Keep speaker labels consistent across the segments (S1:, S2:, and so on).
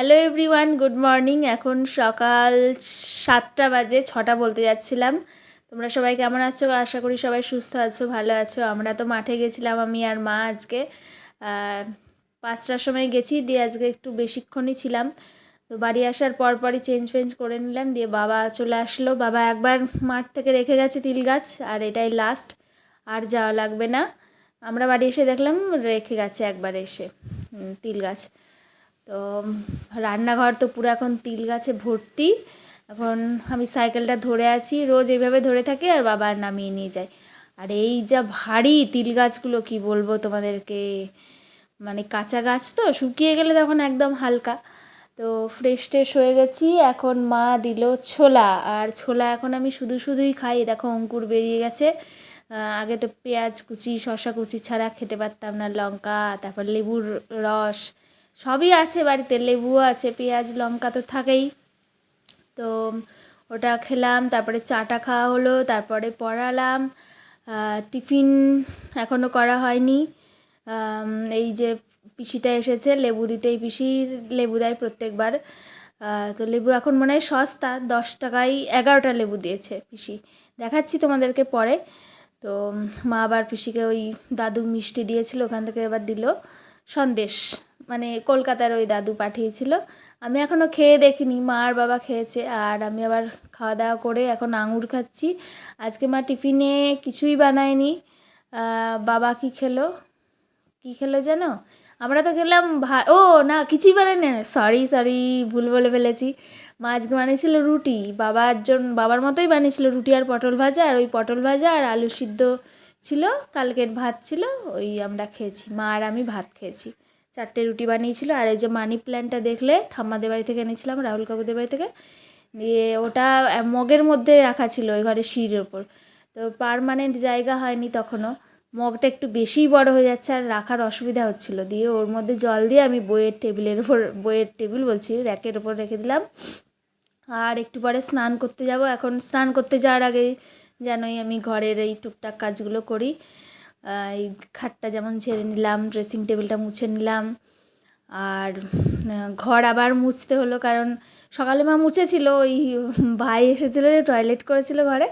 S1: Hello everyone good morning এখন সকাল সাতটা বাজে, ছটা বলতে যাচ্ছিলাম। তোমরা সবাই কেমন আছো? আশা করি সবাই সুস্থ আছো, ভালো আছো। আমরা তো মাঠে গেছিলাম, আমি আর মা আজকে। পাঁচটার সময় গেছি, দিয়ে আজকে একটু বেশিক্ষণই ছিলাম। তো বাড়ি আসার পর পরই চেঞ্জ ফেঞ্জ করে নিলাম, দিয়ে বাবা চলে আসলো। বাবা একবার মাঠ থেকে রেখে গেছে তিল গাছ, আর এটাই লাস্ট আর যাওয়া লাগবে না। আমরা বাড়ি এসে দেখলাম, রেখে গেছে একবার এসে তিল গাছ। তো রান্নাঘর তো পুরো এখন তিল গাছে ভর্তি। এখন আমি সাইকেলটা ধরে আছি, রোজ এইভাবে ধরে থাকি আর বাবা আর নামিয়ে নিয়ে যায়। আর এই যা ভারী তিল গাছগুলো, কি বলব তোমাদেরকে? মানে কাঁচা গাছ তো, শুকিয়ে গেলে তখন একদম হালকা। তো ফ্রেশ ট্রেশ হয়ে গেছি, এখন মা দিল ছোলা। আর ছোলা এখন আমি শুধু শুধুই খাই দেখো অঙ্কুর বেরিয়ে গেছে। আগে তো পেঁয়াজ কুচি শশা কুচি ছাড়া খেতে পারতাম না, লঙ্কা, তারপর লেবুর রস সবই আছে বাড়িতে, লেবুও আছে, পেঁয়াজ, লঙ্কা তো থাকেই। তো ওটা খেলাম, তারপরে চাটা খাওয়া হলো, তারপরে পড়ালাম টিফিন এখনও করা হয়নি। এই যে পিসিটা এসেছে, লেবু দিতেই পিসি, লেবু দেয় প্রত্যেকবার। তো লেবু এখন মনে হয় সস্তা, দশ টাকায় এগারোটা লেবু দিয়েছে পিসি। দেখাচ্ছি তোমাদেরকে পরে। তো মা আবার পিসিকে ওই দাদু মিষ্টি দিয়েছিল, ওখান থেকে এবার দিল সন্দেশ। মানে কলকাতার ওই দাদু পাঠিয়েছিল। আমি এখনও খেয়ে দেখিনি, মা আর বাবা খেয়েছে আর আমি আবার খাওয়া দাওয়া করে এখন আঙুর খাচ্ছি। আজকে মা টিফিনে কিছুই বানায়নি। বাবা কি খেলো? কি খেলো জানো? আমরা তো খেলাম ভা, ও না, কিছুই বানায়নি। সরি সরি, ভুল বলে ফেলেছি। মা আজকে বানিয়েছিল রুটি। বাবার জন্য বাবার মতোই বানিয়েছিল রুটি আর পটল ভাজা আর ওই পটল ভাজা আর আলু সিদ্ধ ছিল, কালকের ভাত ছিল, ওই আমরা খেয়েছি। মা আর আমি ভাত খেয়েছি। চারটে রুটি বানিয়েছিল। আর এই যে মানি প্ল্যান্টটা দেখলে, ঠাম্মাদের বাড়ি থেকে এনেছিলাম, রাহুল কাকুদের বাড়ি থেকে। দিয়ে ওটা মগের মধ্যে রাখা ছিল ওই ঘরে সিঁড়ির ওপর। তো পারমানেন্ট জায়গা হয়নি তখনও। মগটা একটু বেশিই বড় হয়ে যাচ্ছে আর রাখার অসুবিধা হচ্ছিল। দিয়ে ওর মধ্যে জল দিয়ে আমি বইয়ের টেবিলের ওপর, বইয়ের টেবিল বলছি, র্যাকের ওপর রেখে দিলাম। আর একটু পরে স্নান করতে যাব। এখন স্নান করতে যাওয়ার আগে জানোই আমি ঘরের এই টুকটাক কাজগুলো করি। এই খাটটা যেমন ছেড়ে নিলাম ড্রেসিং টেবিলটা মুছে নিলাম। আর ঘর আবার মুছতে হলো কারণ সকালে মা মুছেছিল, ওই ভাই এসেছিল টয়লেট করেছিল ঘরে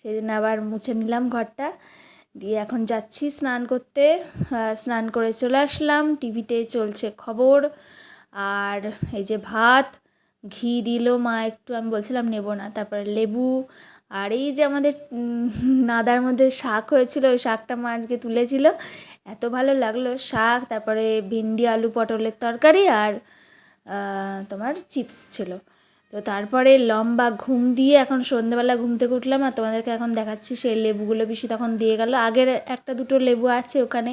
S1: সেই জন্য আবার মুছে নিলাম ঘরটা। দিয়ে এখন যাচ্ছি স্নান করতে। স্নান করে চলে আসলাম, টিভিতে চলছে খবর। আর এই যে ভাত, ঘি দিল মা, একটু আমি বলছিলাম নেব না, তারপরে লেবু আর এই যে আমাদের নাদার মধ্যে শাক হয়েছিল, ওই শাকটা মা আজকে তুলেছিল। এত ভালো লাগল, শাক, তারপরে ভিন্ডি, আলু, পটলের তরকারি আর তোমার চিপস ছিল। তো তারপরে লম্বা ঘুম দিয়ে এখন সন্ধ্যেবেলা ঘুম থেকে উঠলাম আর তোমাদেরকে এখন দেখাচ্ছি সেই লেবুগুলো বেশি তখন দিয়ে গেল। আগের একটা দুটো লেবু আছে ওখানে,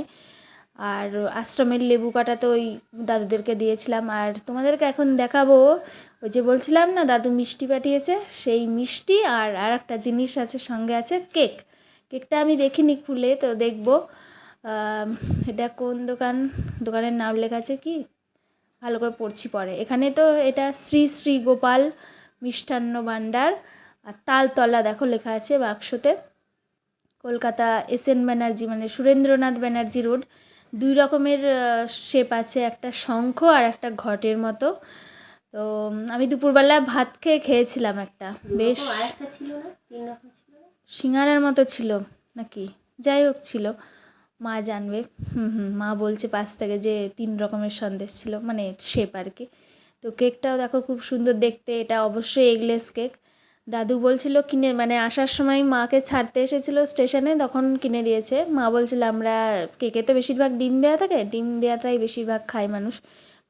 S1: আর আশ্রমের লেবু কাটা তো ওই দাদুদেরকে দিয়েছিলাম। আর তোমাদেরকে এখন দেখাবো ওই যে বলছিলাম না, দাদু মিষ্টি পাঠিয়েছে, সেই মিষ্টি আর আর একটা জিনিস আছে সঙ্গে আছে, কেক। কেকটা আমি দেখিনি খুলে, তো দেখব। এটা কোন দোকান? দোকানের নাম লেখা আছে কি? ভালো করে পড়ছি পরে। এখানে তো এটা শ্রী শ্রী গোপাল মিষ্টান্ন ভাণ্ডার, আর তালতলা দেখো লেখা আছে বাক্সতে। কলকাতা এস এন ব্যানার্জি মানে সুরেন্দ্রনাথ ব্যানার্জি রোড। দুই রকমের শেপ আছে, একটা শঙ্খ আর একটা ঘটের মতো। তো আমি দুপুরবেলা ভাত খেয়ে খেয়েছিলাম একটা বেশ সিঙ্গারার মতো ছিল নাকি? যাই হোক ছিল। মা জানবে। হুম হুম মা বলছে পাশ থেকে যে তিন রকমের সন্দেশ ছিল মানে শেপ আর কি। তো কেকটাও দেখো খুব সুন্দর দেখতে এটা অবশ্যই এগলেস কেক দাদু বলছিল কিনে মানে আসার সময় মাকে ছাড়তে এসেছিল স্টেশনে তখন কিনে দিয়েছে। মা বলছিল আমরা কেকে তো বেশিরভাগ ডিম দেওয়া থাকে ডিম দেওয়াটাই বেশিরভাগ খায় মানুষ।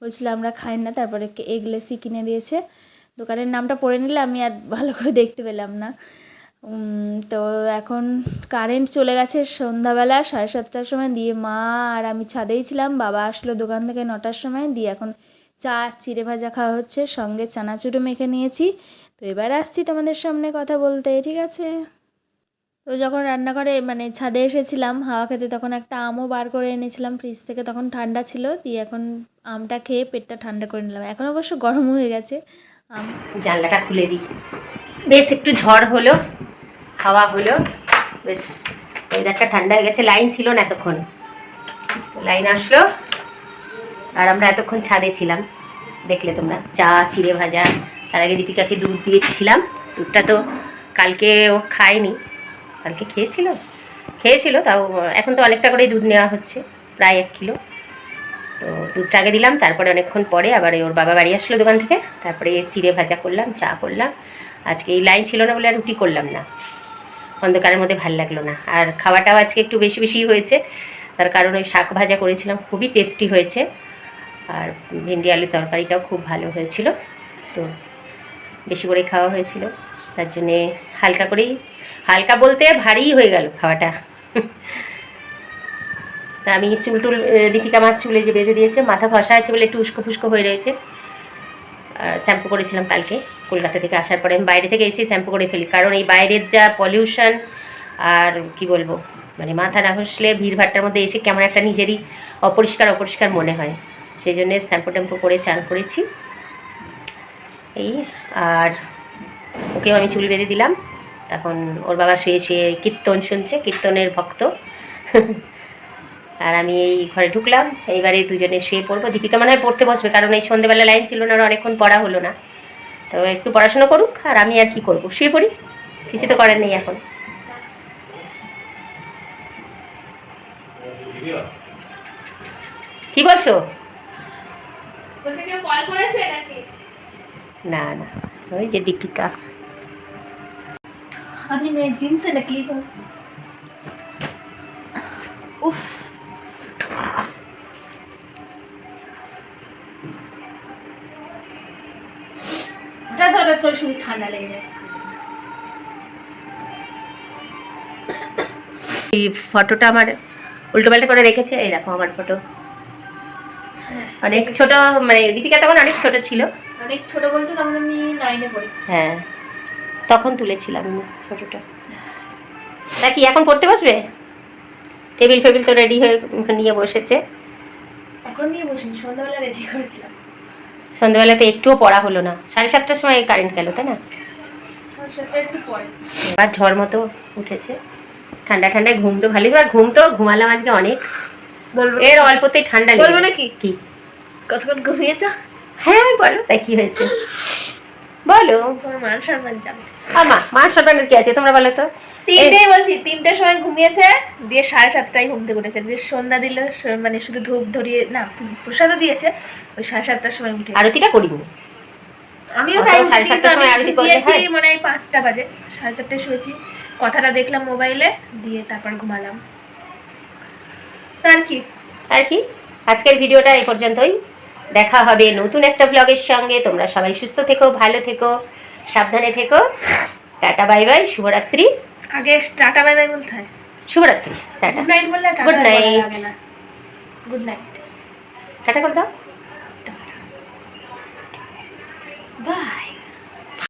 S1: বলছিল, আমরা খাই না। তারপরে এগলেসই কিনে দিয়েছে। দোকানের নামটা পড়ে নিলে আমি আর ভালো করে দেখতে পেলাম না। তো এখন কারেন্ট চলে গেছে সন্ধ্যাবেলা সাড়ে সাতটার সময়। দিয়ে মা আর আমি ছাদেই ছিলাম। বাবা আসলো দোকান থেকে নটার সময়। দিয়ে এখন চা, চিড়ে ভাজা খাওয়া হচ্ছে। সঙ্গে চানাচুরও মেখে নিয়েছি। তো এবার আসছি তোমাদের সামনে কথা বলতে, ঠিক আছে? তো যখন রান্নাঘরে মানে ছাদে এসেছিলাম, হাওয়া খেতে তখন একটা আমও বার করে এনেছিলাম ফ্রিজ থেকে। তখন ঠান্ডা ছিল, দিয়ে এখন আমটা খেয়ে পেটটা ঠান্ডা করে নিলাম। এখন অবশ্য গরম হয়ে গেছে, আম
S2: জানলাটা খুলে দিই। বেশ একটু ঝড় হলো, হাওয়া হলো, বেশ ওয়েদারটা ঠান্ডা হয়ে গেছে। লাইন ছিল না এতক্ষণ। লাইন আসলো, আর আমরা এতক্ষণ ছাদে ছিলাম। দেখলে তোমরা, চা, চিড়ে ভাজা, তার আগে দীপিকাকে দুধ দিয়েছিলাম। দুধটা তো কালকে ও খায়নি। কালকে খেয়েছিল? খেয়েছিল, তাও, এখন তো অনেকটা করেই দুধ নেওয়া হচ্ছে, প্রায় এক কিলো। তো দুধটা আগে দিলাম, তারপরে অনেকক্ষণ পরে আবার ওর বাবা বাড়ি আসলো দোকান থেকে, তারপরে চিড়ে ভাজা করলাম, চা করলাম। আজকে এই লাইন ছিল না বলে আর রুটি করলাম না। অন্ধকারের মধ্যে ভালো লাগল না। আর খাওয়াটাও আজকে একটু বেশি বেশি হয়েছে, তার কারণ ওই শাক ভাজা করেছিলাম, খুবই টেস্টি হয়েছে। আর ভেন্ডি আলুর তরকারিটাও খুব ভালো হয়েছিল। তো বেশি করে খাওয়া হয়েছিল, তার জন্যে হালকা করেই হালকা বলতে ভারী হয়ে গেল খাওয়াটা। তা আমি চুল টুল দীপিকা আমার চুলে যে বেঁধে দিয়েছে, মাথা ঘষা আছে বলে একটু উস্কো ফুস্কো হয়ে রয়েছে। শ্যাম্পু করেছিলাম কালকে, কলকাতা থেকে আসার পরে। আমি বাইরে থেকে এসে শ্যাম্পু করে ফেলি। কারণ এই বাইরের যা পলিউশন আর কি বলব মানে মাথা না ঘষলে ভিড়ভাট্টার মধ্যে এসে কেমন একটা নিজেরই অপরিষ্কার অপরিষ্কার মনে হয়। সেই জন্যে শ্যাম্পু ট্যাম্পু করে চান করেছি। এই, আর ওকেও আমি চুল বেঁধে দিলাম। তখন ওর বাবা শুয়ে শুয়ে কীর্তন শুনছে কীর্তনের ভক্ত। আর আমি এই ঘরে ঢুকলাম এইবারে দুজনে শুয়ে পড়ব। দীপিকা মনে হয় পড়তে বসবে কারণ এই সন্ধ্যেবেলা লাইন ছিল না আর অনেকক্ষণ পড়া হলো না। তো একটু পড়াশোনা করুক আর আমি আর কি করব? শুয়ে পড়ি? কিছু তো করার নেই এখন। কি বলছো? না না ওই যে দীপিকা।
S1: अभी मैं जिम से निकली हूँ उफ হঠাৎ হঠাৎ করে শুধু ঠান্ডা লেগে যায়
S2: এই ফটোটা আমার উল্টোপাল্টা করে রেখেছে এই দেখো আমার ফটো অনেক ছোট মানে দীপিকা তখন অনেক ছোট ছিল
S1: অনেক ছোট বলতে তখন আমি নাইনে পড়ি
S2: হ্যাঁ তখন তুলেছিলাম আমি ফটোটা। তা কি এখন পড়তে বসবে? টেবিল ফেবিল তো রেডি হয়ে নিয়ে বসেছে।
S1: এখন নিয়ে বসিনি সন্ধ্যাবেলা রেডি করেছিলাম।
S2: সন্ধ্যাবেলাতে একটুও পড়া হলো না। সাড়ে সাতটার সময় কারেন্ট গেল তাই না?
S1: আর
S2: ঝড় মতো উঠেছে। ঠান্ডা ঠান্ডায় ঘুম তো ভালোই আর ঘুম তো ঘুমালাম আজকে অনেক। এর অল্পতেই ঠান্ডা
S1: বলব নাকি?
S2: কি?
S1: কতক্ষণ ঘুমিয়েছো?
S2: হ্যাঁ বলো। তাই কি হয়েছে? বলো।
S1: মান সম্মান যাবে
S2: আমা কি আছে তোমরা বলো তো?
S1: তিনটেই বলছি তিনটের সময় ঘুমিয়েছে দিয়ে সাড়ে সাতটায় ঘুম থেকে উঠেছে দিয়ে সন্ধ্যা দিল মানে শুধু ধূপ ধরিয়ে না প্রসাদও দিয়েছে ওই সাড়ে সাতটার সময় উঠে
S2: আরতিটা করিনি
S1: আমিও তাই
S2: সাড়ে সাতটার সময় আরতি হয়?
S1: মানে পাঁচটা বাজে সাড়ে চারটায় শুয়েছি কথাটা দেখলাম মোবাইলে দিয়ে তারপর ঘুমালাম। তার কি?
S2: আর কি? আজকের ভিডিওটা এই পর্যন্তই। দেখা হবে নতুন একটা ব্লগের সঙ্গে। তোমরা সবাই সুস্থ থেকো ভালো থেকো সাবধানে থেকো। টাটা বাই বাই শুভরাত্রি।
S1: আগে টাটা বাই বাই বলতে হয়।
S2: শুভরাত্রি টাটা।
S1: গুড নাইট বললে tata
S2: night
S1: good night
S2: tata করে দাও।
S1: বাহ